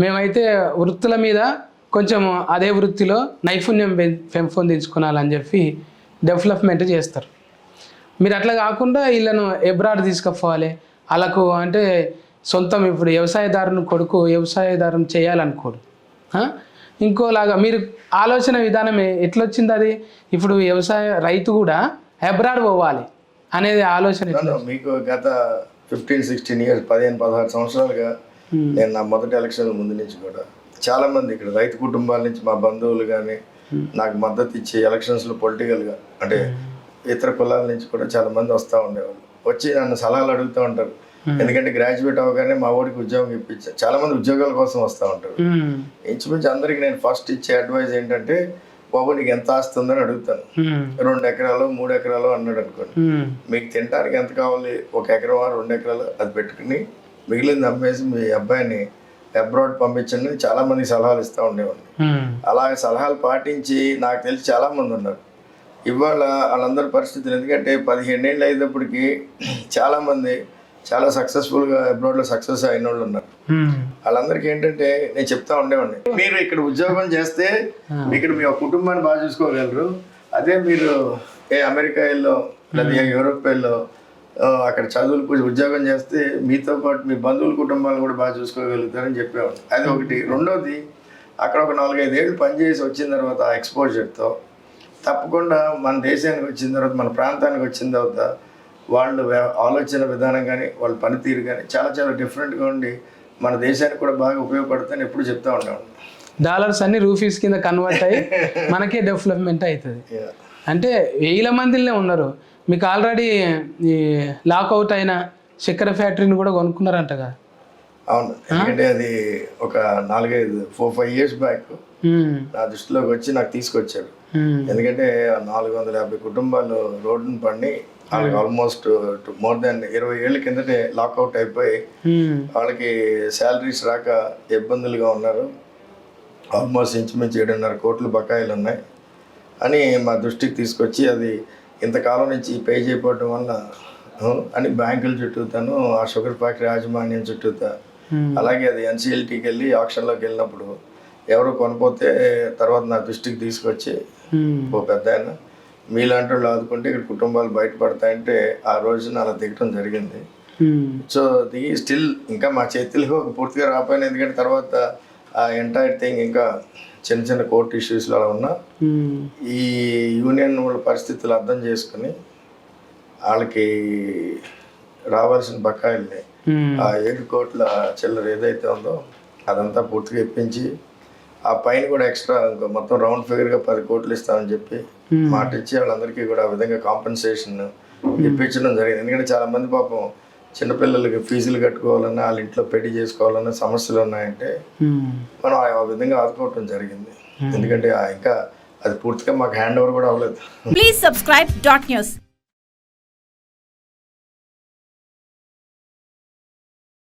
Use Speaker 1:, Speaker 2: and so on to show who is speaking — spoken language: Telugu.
Speaker 1: మేమైతే వృత్తుల మీద కొంచెం అదే వృత్తిలో నైపుణ్యం పెంపొందించుకోవాలని చెప్పి డెవలప్మెంట్ చేస్తారు. మీరు అట్లా కాకుండా వీళ్ళను ఎబ్రాడ్ తీసుకుపోవాలి. వాళ్ళకు అంటే సొంతం ఇప్పుడు వ్యవసాయదారుని కొడుకు వ్యవసాయదారం చేయాలనుకోడు? ఇంకోలాగా మీరు ఆలోచన విధానం ఏ- ఎట్లొచ్చింది అది? ఇప్పుడు వ్యవసాయ రైతు కూడా ఎబ్రాడ్ పోవాలి అనేది ఆలోచన
Speaker 2: మీకు గత ఫిఫ్టీన్ సిక్స్టీన్ ఇయర్స్ పదిహేను పదహారు సంవత్సరాలుగా నేను నా మొదటి ఎలక్షన్ ముందు నుంచి కూడా చాలా మంది ఇక్కడ రైతు కుటుంబాల నుంచి మా బంధువులు కానీ నాకు మద్దతు ఇచ్చి ఎలక్షన్స్లో పొలిటికల్గా అంటే ఇతర కులాల నుంచి కూడా చాలా మంది వస్తూ ఉండేవాళ్ళు. వచ్చి నన్ను సలహాలు అడుగుతూ ఉంటారు. ఎందుకంటే గ్రాడ్యుయేట్ అవగానే మా ఊరికి ఉద్యోగం ఇప్పించారు చాలా మంది ఉద్యోగాల కోసం వస్తూ ఉంటారు. ఇంచుమించు అందరికి నేను ఫస్ట్ ఇచ్చే అడ్వైజ్ ఏంటంటే బాబు నీకు ఎంత ఆస్తి ఉందని అడుగుతాను. రెండు ఎకరాలు మూడు ఎకరాలు అన్నాడు అనుకోండి. మీకు తినడానికి ఎంత కావాలి? ఒక ఎకరం రెండు ఎకరాలు? అది పెట్టుకుని మిగిలింది అమ్మేసి మీ అబ్బాయిని అబ్రాడ్ పంపించండి చాలా మంది సలహాలు ఇస్తూ ఉండేవాడిని. అలాగే సలహాలు పాటించి నాకు తెలిసి చాలా మంది ఉన్నారు. ఇవాళ వాళ్ళందరి పరిస్థితులు ఎందుకంటే పదిహేను ఏళ్ళు అయ్యేటప్పటికి చాలా మంది చాలా సక్సెస్ఫుల్గా అబ్రాడ్లో సక్సెస్ అయిన వాళ్ళు ఉన్నారు. వాళ్ళందరికీ ఏంటంటే నేను చెప్తా ఉండేవాడిని. మీరు ఇక్కడ ఉద్యోగం చేస్తే ఇక్కడ మీ కుటుంబాన్ని బాగా చూసుకోగలరు. అదే మీరు ఏ అమెరికా వెళ్ళో లేదా యూరోప్ వెళ్ళో అక్కడ చదువులు ఉద్యోగం చేస్తే మీతో పాటు మీ బంధువుల కుటుంబాలను కూడా బాగా చూసుకోగలుగుతారని చెప్పేవాడు అది ఒకటి. రెండోది అక్కడ ఒక నాలుగైదు ఏళ్ళు పనిచేసి వచ్చిన తర్వాత ఆ ఎక్స్పోజర్తో తప్పకుండా మన దేశానికి వచ్చిన తర్వాత మన ప్రాంతానికి వచ్చిన తర్వాత వాళ్ళు ఆలోచన విధానం కానీ వాళ్ళ పనితీరు కానీ చాలా చాలా డిఫరెంట్గా ఉండి మన దేశానికి కూడా బాగా ఉపయోగపడుతుందని ఎప్పుడు చెప్తా ఉండేవాడు
Speaker 1: డాలర్స్ అన్ని రూపీస్ కింద కన్వర్ట్ అయ్యి మనకే డెవలప్మెంట్ అవుతుంది. అంటే వేల మందిలోనే ఉన్నారు. మీకు ఆల్రెడీ ఈ లాక్అవుట్ అయిన చక్కెర ఫ్యాక్టరీని కూడా కొనుక్కున్నారంట కదా
Speaker 2: అవును ఎందుకంటే అది ఒక నాలుగైదు ఫోర్ ఫైవ్ ఇయర్స్ బ్యాక్ నా దృష్టిలోకి వచ్చి నాకు తీసుకొచ్చారు. ఎందుకంటే నాలుగు వందల యాభై కుటుంబాలు రోడ్డును పడి వాళ్ళకి ఆల్మోస్ట్ మోర్ దాన్ ఇరవై ఏళ్ళ కిందటే లాక్అవుట్ అయిపోయి వాళ్ళకి శాలరీస్ రాక ఇబ్బందులుగా ఉన్నారు. ఆల్మోస్ట్ ఇంచుమించు ఏడున్నర కోట్లు బకాయిలు ఉన్నాయి అని మా దృష్టికి తీసుకొచ్చి అది ఇంతకాలం నుంచి పే చేయకపోవడం వల్ల అని బ్యాంకుల చుట్టూతాను ఆ షుగర్ ఫ్యాక్టరీ యాజమాన్యం చుట్టూతా. అలాగే అది ఎన్సీఎల్టీకి వెళ్ళి ఆక్షన్లోకి వెళ్ళినప్పుడు ఎవరు కొనపోతే తర్వాత నా దృష్టికి తీసుకొచ్చి ఓ పెద్ద ఆయన మీలాంటి వాళ్ళు ఆదుకుంటే ఇక్కడ కుటుంబాలు బయటపడతాయంటే ఆ రోజున అలా దిగటం జరిగింది. సో దిగి స్టిల్ ఇంకా మా చేతుల్లో పూర్తిగా రాపోయినా ఎందుకంటే తర్వాత ఆ ఎంటైర్ థింగ్ ఇంకా చిన్న చిన్న కోర్టు ఇష్యూస్లో అలా ఉన్నా
Speaker 1: ఉమ్,
Speaker 2: ఈ యూనియన్ వాళ్ళ పరిస్థితులు అర్థం చేసుకుని వాళ్ళకి రావాల్సిన బకాయిల్ని
Speaker 1: ఉమ్,
Speaker 2: ఆ ఏడు కోట్ల చిల్లర ఏదైతే ఉందో అదంతా పూర్తిగా ఇప్పించి ఆ పైన కూడా ఎక్స్ట్రా ఇంకో మొత్తం రౌండ్ ఫిగర్గా పది కోట్లు ఇస్తామని చెప్పి
Speaker 1: Hmm.
Speaker 2: మాట ఇచ్చి వాళ్ళందరికీ కూడా ఆ విధంగా కాంపెన్సేషన్ ఇప్పించడం జరిగింది. ఎందుకంటే చాలా మంది పాపం చిన్నపిల్లలకి ఫీజులు కట్టుకోవాలన్నా వాళ్ళ ఇంట్లో పెళ్ళి చేసుకోవాలన్నా సమస్యలు ఉన్నాయంటే. మనం ఆ విధంగా ఆదుకోవటం జరిగింది ఎందుకంటే ఆ ఇంకా అది పూర్తిగా మాకు హ్యాండ్ ఓవర్ కూడా అవ్వలేదు
Speaker 3: Please subscribe dot news.